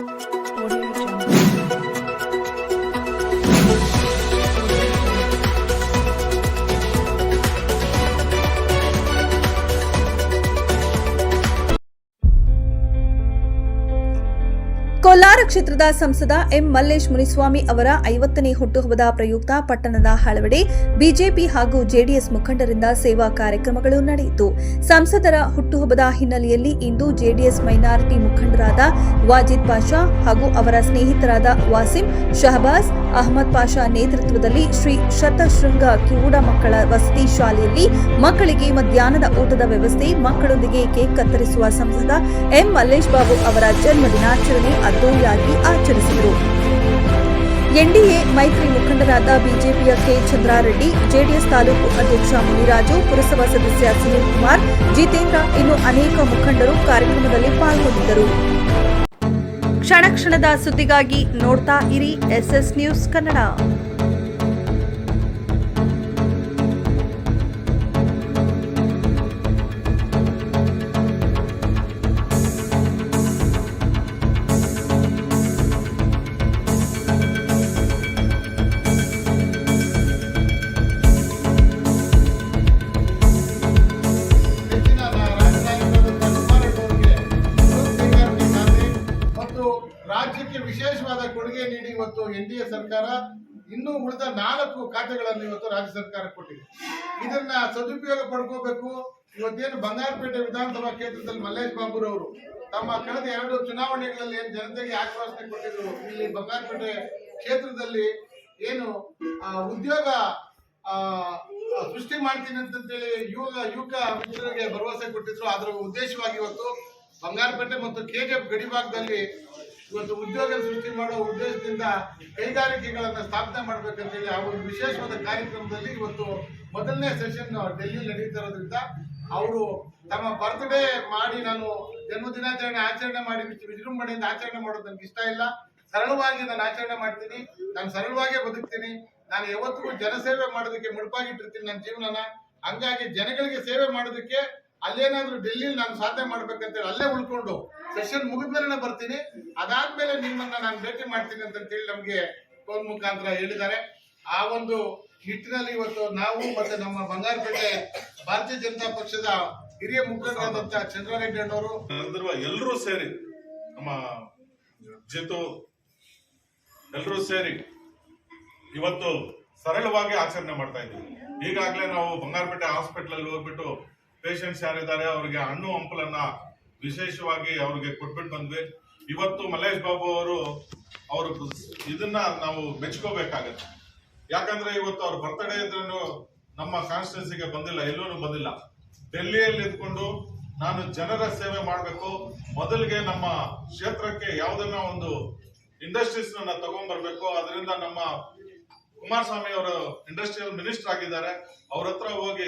Música Kolar ಕ್ಷೇತ್ರದ ಸಂಸದ M Mallesh Muniswamy ಅವರ ಐವತ್ತನೇ ಹುಟ್ಟುಹಬ್ಬದ ಪ್ರಯುಕ್ತ ಪಟ್ಟಣದ ಹಲವೆಡೆ ಬಿಜೆಪಿ ಹಾಗೂ ಜೆಡಿಎಸ್ ಮುಖಂಡರಿಂದ ಸೇವಾ ಕಾರ್ಯಕ್ರಮಗಳು ನಡೆಯಿತು. ಸಂಸದರ ಹುಟ್ಟುಹಬ್ಬದ ಹಿನ್ನೆಲೆಯಲ್ಲಿ ಇಂದು ಜೆಡಿಎಸ್ ಮೈನಾರಿಟಿ ಮುಖಂಡರಾದ ವಾಜಿದ್ ಪಾಷಾ ಹಾಗೂ ಅವರ ಸ್ನೇಹಿತರಾದ ವಾಸಿಂ ಶಹಬಾಜ್, ಅಹಮದ್ ಪಾಷಾ ನೇತೃತ್ವದಲ್ಲಿ ಶ್ರೀ ಶತಶೃಂಗ ಕಿವುಡ ಮಕ್ಕಳ ವಸತಿ ಶಾಲೆಯಲ್ಲಿ ಮಕ್ಕಳಿಗೆ ಮಧ್ಯಾಹ್ನದ ಊಟದ ವ್ಯವಸ್ಥೆ, ಮಕ್ಕಳೊಂದಿಗೆ ಕೇಕ್ ಕತ್ತರಿಸುವ ಸಂಸದ ಎಂ ಮಲ್ಲೇಶ್ ಬಾಬು ಅವರ ಜನ್ಮ ದಿನಾಚರಣೆ ಅದ್ದೂರಿಯಾಗಿ ಆಚರಿಸಿದರು. ಎನ್ಡಿಎ ಮೈತ್ರಿ ಮುಖಂಡರಾದ ಬಿಜೆಪಿಯ ಕೆ. ಚಂದ್ರಾರೆಡ್ಡಿ, ಜೆಡಿಎಸ್ ತಾಲೂಕು ಅಧ್ಯಕ್ಷ ಮುನಿರಾಜು, ಪುರಸಭಾ ಸದಸ್ಯ ಸುನೀಲ್ ಕುಮಾರ್, ಜಿತೇಂದ್ರ ಇನ್ನು ಅನೇಕ ಮುಖಂಡರು ಕಾರ್ಯಕ್ರಮದಲ್ಲಿ ಪಾಲ್ಗೊಂಡಿದ್ದರು. ಕ್ಷಣ ಕ್ಷಣದ ಸುದ್ದಿಗಾಗಿ ನೋಡ್ತಾ ಇರಿ ಎಸ್ಎಸ್ ನ್ಯೂಸ್ ಕನ್ನಡ. ರಾಜ್ಯಕ್ಕೆ ವಿಶೇಷವಾದ ಕೊಡುಗೆ ನೀಡಿ ಇವತ್ತು ಎನ್ ಡಿ ಎ ಸರ್ಕಾರ, ಇನ್ನೂ ಉಳಿದ ನಾಲ್ಕು ಖಾತೆಗಳನ್ನು ಇವತ್ತು ರಾಜ್ಯ ಸರ್ಕಾರ ಕೊಟ್ಟಿದೆ. ಇದನ್ನ ಸದುಪಯೋಗ ಪಡ್ಕೋಬೇಕು. ಇವತ್ತೇನು ಬಂಗಾರಪೇಟೆ ವಿಧಾನಸಭಾ ಕ್ಷೇತ್ರದಲ್ಲಿ ಮಲ್ಲೇಶ್ ಬಾಬುರವರು ತಮ್ಮ ಕಳೆದ ಎರಡು ಚುನಾವಣೆಗಳಲ್ಲಿ ಏನು ಜನತೆಗೆ ಆಶ್ವಾಸನೆ ಕೊಟ್ಟಿದ್ರು, ಇಲ್ಲಿ ಬಂಗಾರಪೇಟೆ ಕ್ಷೇತ್ರದಲ್ಲಿ ಏನು ಉದ್ಯೋಗ ಸೃಷ್ಟಿ ಮಾಡ್ತೀನಿ ಅಂತೇಳಿ ಯುವ, ಯುವಕ ಮಿತ್ರರಿಗೆ ಭರವಸೆ ಕೊಟ್ಟಿದ್ರು. ಅದರ ಉದ್ದೇಶವಾಗಿ ಇವತ್ತು ಬಂಗಾರಪೇಟೆ ಮತ್ತು ಕೆಜಿಎಫ್ ಗಡಿ ಭಾಗದಲ್ಲಿ ಇವತ್ತು ಉದ್ಯೋಗ ಸೃಷ್ಟಿ ಮಾಡುವ ಉದ್ದೇಶದಿಂದ ಕೈಗಾರಿಕೆಗಳನ್ನು ಸ್ಥಾಪನೆ ಮಾಡ್ಬೇಕಂತೇಳಿ ಆ ಒಂದು ವಿಶೇಷವಾದ ಕಾರ್ಯಕ್ರಮದಲ್ಲಿ ಇವತ್ತು ಮೊದಲನೇ ಸೆಷನ್ ಡೆಲ್ಲಿ ನಡೀತಾ ಅವರು ತಮ್ಮ ಬರ್ತ್ಡೇ ಮಾಡಿ ನಾನು ಜನ್ಮ ದಿನಾಚರಣೆ ಆಚರಣೆ ಮಾಡಿ ವಿಜ್- ವಿಜೃಂಭಣೆಯಿಂದ ಆಚರಣೆ ಮಾಡೋದು ನನಗೆ ಇಷ್ಟ ಇಲ್ಲ. ಸರಳವಾಗಿ ನಾನು ಆಚರಣೆ ಮಾಡ್ತೀನಿ. ನಾನು ಸರಳವಾಗೇ ಬದುಕ್ತೀನಿ. ನಾನು ಯಾವತ್ತಿಗೂ ಜನಸೇವೆ ಮಾಡೋದಕ್ಕೆ ಮುಡುಪಾಗಿಟ್ಟಿರ್ತೀನಿ ನನ್ನ ಜೀವನನ. ಹಂಗಾಗಿ ಜನಗಳಿಗೆ ಸೇವೆ ಮಾಡೋದಕ್ಕೆ ಅಲ್ಲೇನಾದ್ರೂ ಡೆಲ್ಲಿ ನಾನು ಸಾಧನೆ ಮಾಡ್ಬೇಕಂತೇಳಿ ಅಲ್ಲೇ ಉಳ್ಕೊಂಡು ಸೆಷನ್ ಮುಗಿದ್ಮೇಲೆ ಬರ್ತೀನಿ. ಅದಾದ್ಮೇಲೆ ನಿಮ್ಮನ್ನ ನಾನು ಭೇಟಿ ಮಾಡ್ತೀನಿ ಅಂತ ಹೇಳಿ ನಮ್ಗೆ ಫೋನ್ ಮುಖಾಂತರ ಹೇಳಿದ್ದಾರೆ. ಆ ಒಂದು ನಿಟ್ಟಿನಲ್ಲಿ ಇವತ್ತು ನಾವು ಮತ್ತೆ ನಮ್ಮ ಬಂಗಾರಪೇಟೆ ಭಾರತೀಯ ಜನತಾ ಪಕ್ಷದ ಹಿರಿಯ ಮುಖಂಡರಾದಂತ ಚಂದ್ರಾರೆಡ್ಡಿ ಅಣ್ಣವರು. ಎಲ್ಲರೂ ಸೇರಿ ನಮ್ಮ ಜಿತು ಎಲ್ಲರೂ ಸೇರಿ ಇವತ್ತು ಸರಳವಾಗಿ ಆಚರಣೆ ಮಾಡ್ತಾ ಇದ್ದೀವಿ. ಈಗಾಗಲೇ ನಾವು ಬಂಗಾರಪೇಟೆ ಹಾಸ್ಪಿಟಲ್ ಅಲ್ಲಿ ಹೋಗ್ಬಿಟ್ಟು ಪೇಷಂಟ್ಸ್ ಯಾರಿದ್ದಾರೆ, ಅವರಿಗೆ ಹಣ್ಣು ಹಂಪಲನ್ನ ವಿಶೇಷವಾಗಿ ಅವ್ರಿಗೆ ಕೊಟ್ಬಿಟ್ಟು ಬಂದ್ವಿ. ಇವತ್ತು ಮಲ್ಲೇಶ್ ಬಾಬು ಅವರು ಅವರು ಇದನ್ನ ನಾವು ಮೆಚ್ಕೋಬೇಕಾಗತ್ತೆ. ಯಾಕಂದ್ರೆ ಇವತ್ತು ಅವ್ರ ಬರ್ತಡೇ ಇದ್ರೂ ನಮ್ಮ ಕಾನ್ಸ್ಟಿಟ್ಯೂನ್ಸಿಗೆ ಬಂದಿಲ್ಲ ಎಲ್ಲೂ ಬಂದಿಲ್ಲ. ಡೆಲ್ಲಿಯಲ್ಲಿ ಇದ್ಕೊಂಡು ನಾನು ಜನರ ಸೇವೆ ಮಾಡಬೇಕು. ಮೊದಲಿಗೆ ನಮ್ಮ ಕ್ಷೇತ್ರಕ್ಕೆ ಯಾವುದನ್ನ ಒಂದು ಇಂಡಸ್ಟ್ರೀಸ್ ತಗೊಂಡ್ಬರ್ಬೇಕು ಅದರಿಂದ ನಮ್ಮ ಕುಮಾರಸ್ವಾಮಿ ಅವರು ಇಂಡಸ್ಟ್ರಿಯಲ್ ಮಿನಿಸ್ಟರ್ ಆಗಿದ್ದಾರೆ. ಅವ್ರ ಹತ್ರ ಹೋಗಿ